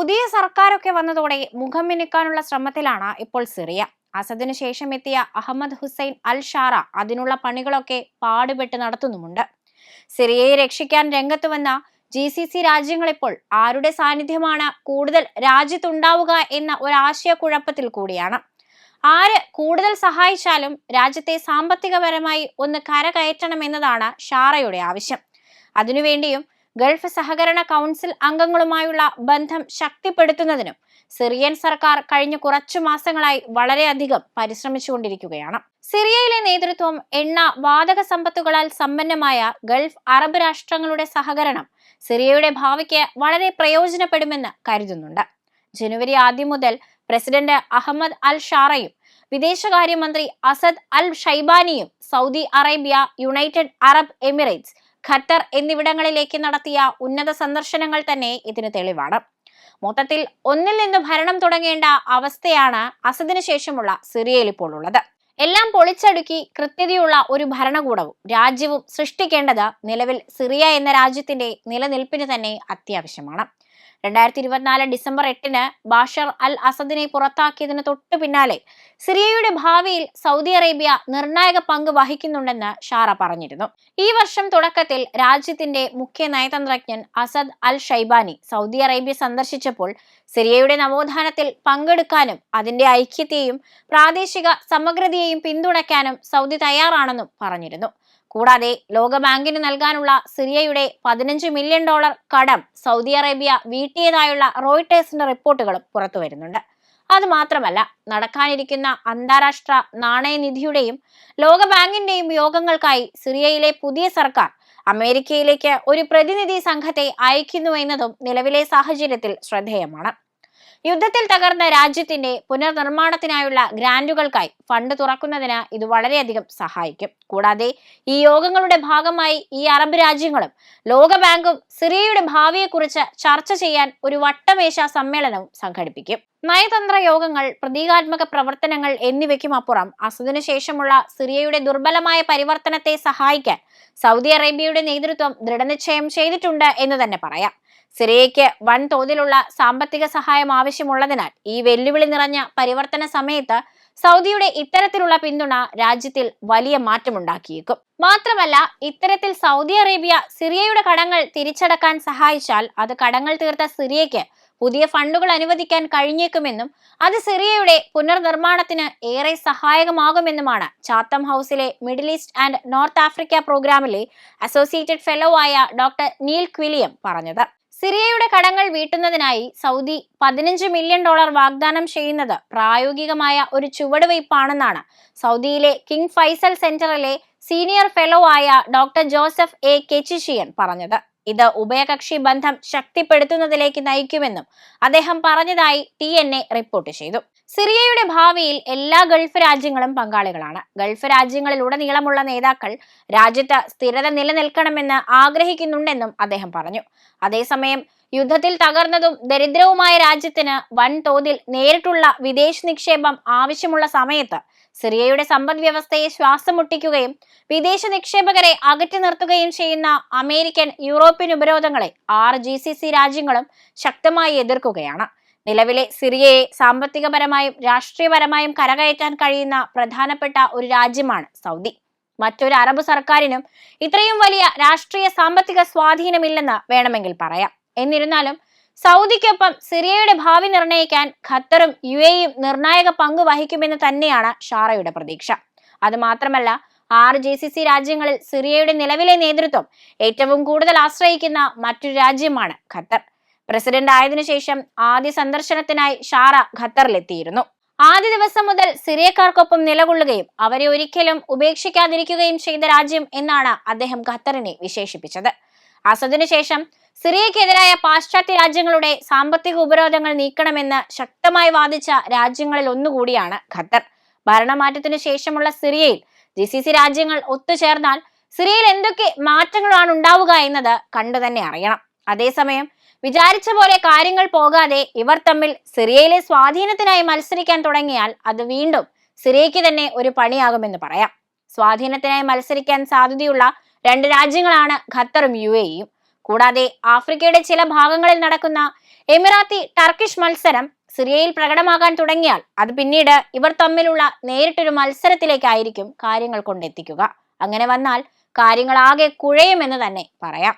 പുതിയ സർക്കാരൊക്കെ വന്നതോടെ മുഖം മിനുക്കാനുള്ള ശ്രമത്തിലാണ് ഇപ്പോൾ സിറിയ. അസദിനു ശേഷം എത്തിയ അഹമ്മദ് ഹുസൈൻ അൽ ഷാറ അതിനുള്ള പണികളൊക്കെ പാടുപെട്ട് നടത്തുന്നുമുണ്ട്. സിറിയയെ രക്ഷിക്കാൻ രംഗത്ത് വന്ന ജി സി സി രാജ്യങ്ങളിപ്പോൾ ആരുടെ സാന്നിധ്യമാണ് കൂടുതൽ രാജ്യത്തുണ്ടാവുക എന്ന ഒരാശയക്കുഴപ്പത്തിൽ കൂടിയാണ്. ആര് കൂടുതൽ സഹായിച്ചാലും രാജ്യത്തെ സാമ്പത്തികപരമായി ഒന്ന് കരകയറ്റണമെന്നതാണ് ഷാറയുടെ ആവശ്യം. അതിനുവേണ്ടിയും ഗൾഫ് സഹകരണ കൗൺസിൽ അംഗങ്ങളുമായുള്ള ബന്ധം ശക്തിപ്പെടുത്തുന്നതിനും സിറിയൻ സർക്കാർ കഴിഞ്ഞ കുറച്ചു മാസങ്ങളായി വളരെയധികം പരിശ്രമിച്ചുകൊണ്ടിരിക്കുകയാണ്. സിറിയയിലെ നേതൃത്വം എണ്ണ വാതക സമ്പത്തുകളാൽ സമ്പന്നമായ ഗൾഫ് അറബ് രാഷ്ട്രങ്ങളുടെ സഹകരണം സിറിയയുടെ ഭാവിക്ക് വളരെ പ്രയോജനപ്പെടുമെന്ന് കരുതുന്നുണ്ട്. ജനുവരി ആദ്യം മുതൽ പ്രസിഡന്റ് അഹമ്മദ് അൽ ഷാറയും വിദേശകാര്യമന്ത്രി Asad al ഷൈബാനിയും Saudi Arabia United Arab Emirates Qatar എന്നിവിടങ്ങളിലേക്ക് നടത്തിയ ഉന്നത സന്ദർശനങ്ങൾ തന്നെ ഇതിന് തെളിവാണ്. മൊത്തത്തിൽ ഒന്നിൽ നിന്ന് ഭരണം തുടങ്ങേണ്ട അവസ്ഥയാണ് അസദിന് ശേഷമുള്ള സിറിയയിൽ ഇപ്പോൾ ഉള്ളത്. എല്ലാം പൊളിച്ചടുക്കി കൃത്യതയുള്ള ഒരു ഭരണകൂടവും രാജ്യവും സൃഷ്ടിക്കേണ്ടത് നിലവിൽ സിറിയ എന്ന രാജ്യത്തിന്റെ നിലനിൽപ്പിന് തന്നെ അത്യാവശ്യമാണ്. രണ്ടായിരത്തി ഇരുപത്തിനാല് ഡിസംബർ എട്ടിന് ബാഷർ അൽ അസദിനെ പുറത്താക്കിയതിന് തൊട്ടു പിന്നാലെ സിറിയയുടെ ഭാവിയിൽ സൗദി അറേബ്യ നിർണായക പങ്ക് വഹിക്കുന്നുണ്ടെന്ന് ഷാറ പറഞ്ഞിരുന്നു. ഈ വർഷം തുടക്കത്തിൽ രാജ്യത്തിന്റെ മുഖ്യ നയതന്ത്രജ്ഞൻ Asaad al Shaibani Saudi Arabia സന്ദർശിച്ചപ്പോൾ സിറിയയുടെ നവോത്ഥാനത്തിൽ പങ്കെടുക്കാനും അതിന്റെ ഐക്യത്തെയും പ്രാദേശിക സമഗ്രതയെയും പിന്തുണയ്ക്കാനും സൗദി തയ്യാറാണെന്നും പറഞ്ഞിരുന്നു. കൂടാതെ ലോകബാങ്കിന് നൽകാനുള്ള സിറിയയുടെ പതിനഞ്ച് മില്യൺ ഡോളർ കടം സൗദി അറേബ്യ വീട്ടിയതായുള്ള റോയിട്ടേഴ്സിന്റെ റിപ്പോർട്ടുകളും പുറത്തുവരുന്നുണ്ട് അത് മാത്രമല്ല നടക്കാനിരിക്കുന്ന അന്താരാഷ്ട്ര നാണയനിധിയുടെയും ലോകബാങ്കിന്റെയും യോഗങ്ങൾക്കായി സിറിയയിലെ പുതിയ സർക്കാർ അമേരിക്കയിലേക്ക് ഒരു പ്രതിനിധി സംഘത്തെ അയക്കുന്നു എന്നതും നിലവിലെ സാഹചര്യത്തിൽ ശ്രദ്ധേയമാണ്. യുദ്ധത്തിൽ തകർന്ന രാജ്യത്തിന്റെ പുനർനിർമ്മാണത്തിനായുള്ള ഗ്രാന്റുകൾക്കായി ഫണ്ട് തുറക്കുന്നതിന് ഇത് വളരെയധികം സഹായിക്കും. കൂടാതെ ഈ യോഗങ്ങളുടെ ഭാഗമായി ഈ അറബ് രാജ്യങ്ങളും ലോകബാങ്കും സിറിയയുടെ ഭാവിയെക്കുറിച്ച് ചർച്ച ചെയ്യാൻ ഒരു വട്ടമേശ സമ്മേളനവും സംഘടിപ്പിക്കും. നയതന്ത്ര യോഗങ്ങൾ പ്രതീകാത്മക പ്രവർത്തനങ്ങൾ എന്നിവയ്ക്കും അപ്പുറം അസദിനു ശേഷമുള്ള സിറിയയുടെ ദുർബലമായ പരിവർത്തനത്തെ സഹായിക്കാൻ സൗദി അറേബ്യയുടെ നേതൃത്വം ദൃഢനിശ്ചയം ചെയ്തിട്ടുണ്ട് എന്ന് തന്നെ പറയാം. സിറിയയ്ക്ക് വൻ തോതിലുള്ള സാമ്പത്തിക സഹായം ആവശ്യമുള്ളതിനാൽ ഈ വെല്ലുവിളി നിറഞ്ഞ പരിവർത്തന സമയത്ത് സൗദിയുടെ ഇത്തരത്തിലുള്ള പിന്തുണ രാജ്യത്തിൽ വലിയ മാറ്റമുണ്ടാക്കിയേക്കും. മാത്രമല്ല ഇത്തരത്തിൽ സൗദി അറേബ്യ സിറിയയുടെ കടങ്ങൾ തിരിച്ചടക്കാൻ സഹായിച്ചാൽ അത് കടങ്ങൾ തീർത്ത സിറിയയ്ക്ക് പുതിയ ഫണ്ടുകൾ അനുവദിക്കാൻ കഴിഞ്ഞേക്കുമെന്നും അത് സിറിയയുടെ പുനർനിർമ്മാണത്തിന് ഏറെ സഹായകമാകുമെന്നുമാണ് ചാത്തം ഹൗസിലെ middle east and north Africa പ്രോഗ്രാമിലെ അസോസിയേറ്റഡ് ഫെലോ ആയ ഡോക്ടർ നീൽ ക്വിലിയം പറഞ്ഞത്. സിറിയയുടെ കടങ്ങൾ വീട്ടുന്നതിനായി സൗദി പതിനഞ്ച് മില്യൺ ഡോളർ വാഗ്ദാനം ചെയ്യുന്നത് പ്രായോഗികമായ ഒരു ചുവടുവയ്പ്പാണെന്നാണ് സൗദിയിലെ കിങ് ഫൈസൽ സെന്ററിലെ സീനിയർ ഫെലോ ആയ ഡോക്ടർ ജോസഫ് എ കെച്ചിഷിയൻ പറഞ്ഞത്. ഇത് ഉഭയകക്ഷി ബന്ധം ശക്തിപ്പെടുത്തുന്നതിലേക്ക് നയിക്കുമെന്നും അദ്ദേഹം പറഞ്ഞതായി ടി റിപ്പോർട്ട് ചെയ്തു. സിറിയയുടെ ഭാവിയിൽ എല്ലാ ഗൾഫ് രാജ്യങ്ങളും പങ്കാളികളാണ്. ഗൾഫ് രാജ്യങ്ങളിൽ രാജ്യങ്ങളിലുടനീളമുള്ള നേതാക്കൾ രാജ്യത്ത് സ്ഥിരത നിലനിൽക്കണമെന്ന് ആഗ്രഹിക്കുന്നുണ്ടെന്നും അദ്ദേഹം പറഞ്ഞു. അതേസമയം യുദ്ധത്തിൽ തകർന്നതും ദരിദ്രവുമായ രാജ്യത്തിന് വൻതോതിൽ നേരിട്ടുള്ള വിദേശ നിക്ഷേപം ആവശ്യമുള്ള സമയത്ത് സിറിയയുടെ സമ്പദ് വ്യവസ്ഥയെ ശ്വാസം മുട്ടിക്കുകയും വിദേശ നിക്ഷേപകരെ അകറ്റി നിർത്തുകയും ചെയ്യുന്ന അമേരിക്കൻ യൂറോപ്യൻ ഉപരോധങ്ങളെ സി രാജ്യങ്ങളും ശക്തമായി എതിർക്കുകയാണ്. നിലവിലെ സിറിയയെ സാമ്പത്തികപരമായും രാഷ്ട്രീയപരമായും കരകയറ്റാൻ കഴിയുന്ന പ്രധാനപ്പെട്ട ഒരു രാജ്യമാണ് സൗദി. മറ്റൊരു അറബ് സർക്കാരിനും ഇത്രയും വലിയ രാഷ്ട്രീയ സാമ്പത്തിക സ്വാധീനമില്ലെന്ന് വേണമെങ്കിൽ പറയാം. എന്നിരുന്നാലും സൗദിക്കൊപ്പം സിറിയയുടെ ഭാവി നിർണയിക്കാൻ ഖത്തറും യു എയും നിർണായക പങ്ക് വഹിക്കുമെന്ന് തന്നെയാണ് ഷാറയുടെ പ്രതീക്ഷ. അതുമാത്രമല്ല ആറ് ജി സി സി രാജ്യങ്ങളിൽ സിറിയയുടെ നിലവിലെ നേതൃത്വം ഏറ്റവും കൂടുതൽ ആശ്രയിക്കുന്ന മറ്റൊരു രാജ്യമാണ് ഖത്തർ. പ്രസിഡന്റ് ആയതിനു ശേഷം ആദ്യ സന്ദർശനത്തിനായി ഷാറ ഖത്തറിലെത്തിയിരുന്നു. ആദ്യ ദിവസം മുതൽ സിറിയക്കാർക്കൊപ്പം നിലകൊള്ളുകയും അവരെ ഒരിക്കലും ഉപേക്ഷിക്കാതിരിക്കുകയും ചെയ്ത രാജ്യം എന്നാണ് അദ്ദേഹം ഖത്തറിനെ വിശേഷിപ്പിച്ചത്. അസദിനു ശേഷം സിറിയക്കെതിരായ പാശ്ചാത്യ രാജ്യങ്ങളുടെ സാമ്പത്തിക ഉപരോധങ്ങൾ നീക്കണമെന്ന് ശക്തമായി വാദിച്ച രാജ്യങ്ങളിൽ ഒന്നുകൂടിയാണ് ഖത്തർ. ഭരണമാറ്റത്തിനു ശേഷമുള്ള സിറിയയിൽ ജി സി സി രാജ്യങ്ങൾ ഒത്തുചേർന്നാൽ സിറിയയിൽ എന്തൊക്കെ മാറ്റങ്ങളാണ് ഉണ്ടാവുക എന്നത് കണ്ടു തന്നെ അറിയണം. അതേസമയം വിചാരിച്ച പോലെ കാര്യങ്ങൾ പോകാതെ ഇവർ തമ്മിൽ സിറിയയിലെ സ്വാധീനത്തിനായി മത്സരിക്കാൻ തുടങ്ങിയാൽ അത് വീണ്ടും സിറിയയ്ക്ക് തന്നെ ഒരു പണിയാകുമെന്ന് പറയാം. സ്വാധീനത്തിനായി മത്സരിക്കാൻ സാധ്യതയുള്ള രണ്ട് രാജ്യങ്ങളാണ് ഖത്തറും യു എയും കൂടാതെ ആഫ്രിക്കയുടെ ചില ഭാഗങ്ങളിൽ നടക്കുന്ന എമിറാത്തി ടർക്കിഷ് മത്സരം സിറിയയിൽ പ്രകടമാകാൻ തുടങ്ങിയാൽ അത് പിന്നീട് ഇവർ തമ്മിലുള്ള നേരിട്ടൊരു മത്സരത്തിലേക്കായിരിക്കും കാര്യങ്ങൾ കൊണ്ടെത്തിക്കുക. അങ്ങനെ വന്നാൽ കാര്യങ്ങളാകെ കുഴയുമെന്ന് തന്നെ പറയാം.